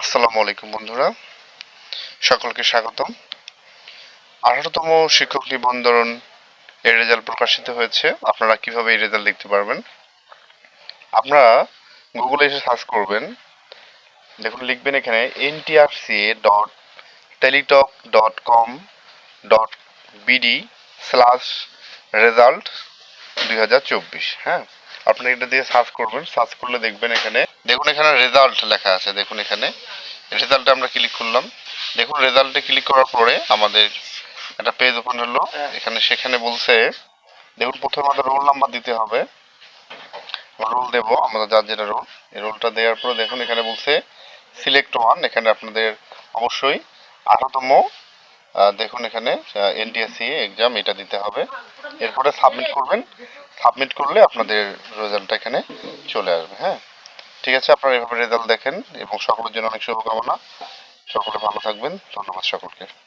আসসালামু আলাইকুম, বন্ধুরা। সকলকে স্বাগতম। আঠারোতম শিক্ষক নিবন্ধন এর রেজাল্ট প্রকাশিত হয়েছে। আপনারা কীভাবে এই রেজাল্ট দেখতে পারবেন? আপনারা গুগলে এসে সার্চ করবেন। দেখুন, লিখবেন এখানে NTRCA dot teletalk dot com dot BD slash result দুই হাজার চব্বিশ হ্যাঁ? আপনি এটা দিয়ে সার্চ করবেন সার্চ করলে দেখবেন এখানে দেখুন এখানে রেজাল্ট লেখা আছে দেখুন এখানে। রেজাল্টে আমরা ক্লিক করলাম। দেখুন রেজাল্টে ক্লিক করার পরে আমাদের একটা পেজ ওপেন হলো। এখানে সেখানে বলছে দেখুন প্রথমে আমাদের রোল নাম্বার দিতে হবে। রোল দেব আমাদের যার যেটা রোল এই রোলটা দেওয়ার পরে দেখুন এখানে বলছে সিলেক্ট ওয়ান এখানে আপনাদের অবশ্যই আঠারোতম দেখুন এখানে এনটিএসসি এক্সাম এটা দিতে হবে। এরপরে সাবমিট করবেন। সাবমিট করলে আপনাদের রেজাল্টটা এখানে চলে আসবে হ্যাঁ? ঠিক আছে, আপনারা এভাবে রেজাল্ট দেখেন এবং সকলের জন্য অনেক শুভকামনা। সকলে ভালো থাকবেন। ধন্যবাদ সকলকে।